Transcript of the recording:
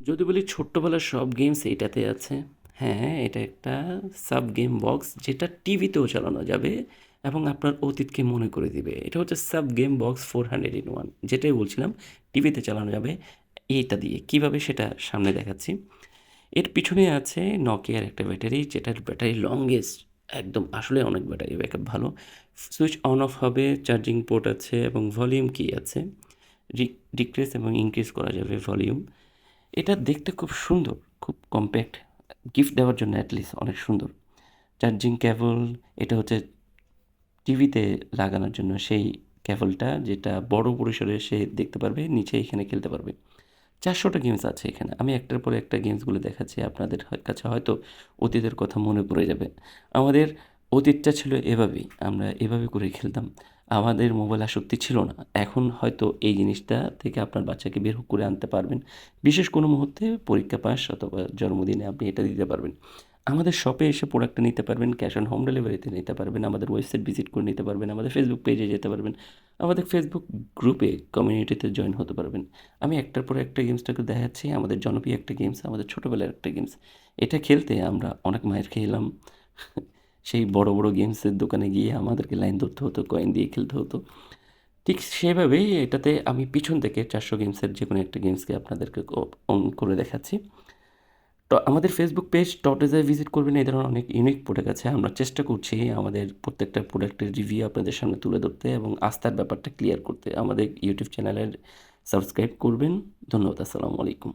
যদি বলি ছোট্টবেলার সব গেমস এইটাতে আছে হ্যাঁ এটা একটা সাব গেম বক্স যেটা টিভিতেও চালানো যাবে এবং আপনার অতীতকে মনে করে দিবে। এটা হচ্ছে sub game box four hundred in one যেটাই বলছিলাম, টিভিতে চালানো যাবে এইটা দিয়ে। কীভাবে সেটা সামনে দেখাচ্ছি? এর পিছনে আছে নকিয়ার একটা ব্যাটারি, যেটার ব্যাটারি লংগেস্ট একদম আসলে অনেক ব্যাটারি ব্যাকআপ ভালো। সুইচ অন অফ হবে চার্জিং পোর্ট আছে এবং ভলিউম কি আছে। ডিক্রিজ এবং ইনক্রিজ করা যাবে ভলিউম এটা দেখতে খুব সুন্দর, খুব কম্প্যাক্ট গিফট দেওয়ার জন্য অ্যাটলিস্ট অনেক সুন্দর। চার্জিং ক্যাবল এটা হচ্ছে টিভিতে লাগানোর জন্য সেই ক্যাবলটা যেটা বড় পরিসরে সে দেখতে পারবে, নিচে এখানে খেলতে পারবে। চারশোটা গেমস আছে এখানে। আমি একটার পরে একটা গেমসগুলো দেখাচ্ছি, আপনাদের কাছে হয়তো অতীতের কথা মনে পড়ে যাবে। আমাদের অতীতটা ছিল এভাবেই, আমরা এভাবে করে খেলতাম। আমাদের মোবাইল আসক্তি ছিল না। এখন হয়তো এই জিনিসটা থেকে আপনার বাচ্চাকে বের করে আনতে পারবেন। বিশেষ কোনো মুহূর্তে পরীক্ষা পাস অথবা জন্মদিনে আপনি এটা দিতে পারবেন। আমাদের শপে এসে প্রোডাক্টটা নিতে পারবেন ক্যাশ অন হোম ডেলিভারিতে নিতে পারবেন, আমাদের ওয়েবসাইট ভিজিট করে নিতে পারবেন, আমাদের ফেসবুক পেজে যেতে পারবেন, আমাদের ফেসবুক গ্রুপে কমিউনিটিতে জয়েন হতে পারবেন। আমি একটার পর একটা গেমসটাকে দেখাচ্ছি, আমাদের জনপ্রিয় একটা গেমস আমাদের ছোটোবেলার একটা গেমস এটা খেলতে আমরা অনেক মায়ের খেলাম। সেই বড় বড় গেমসের দোকানে গিয়ে আমাদেরকে লাইন ধরতে হতো কয়েন দিয়ে খেলতে হতো। ঠিক সেভাবেই এটাতে আমি পিছন থেকে চারশো গেমসের যে কোনো একটা গেমসকে আপনাদেরকে অন করে দেখাচ্ছি। তো আমাদের ফেসবুক পেজ টটেজায় ভিজিট করবেন, এই ধরনের অনেক ইউনিক প্রোডাক্ট আছে। আমরা চেষ্টা করছি আমাদের প্রত্যেকটা প্রোডাক্টের রিভিউ আপনাদের সামনে তুলে ধরতে এবং আস্থার ব্যাপারটা ক্লিয়ার করতে। আমাদের ইউটিউব চ্যানেলের সাবস্ক্রাইব করবেন। ধন্যবাদ, আসসালামু আলাইকুম।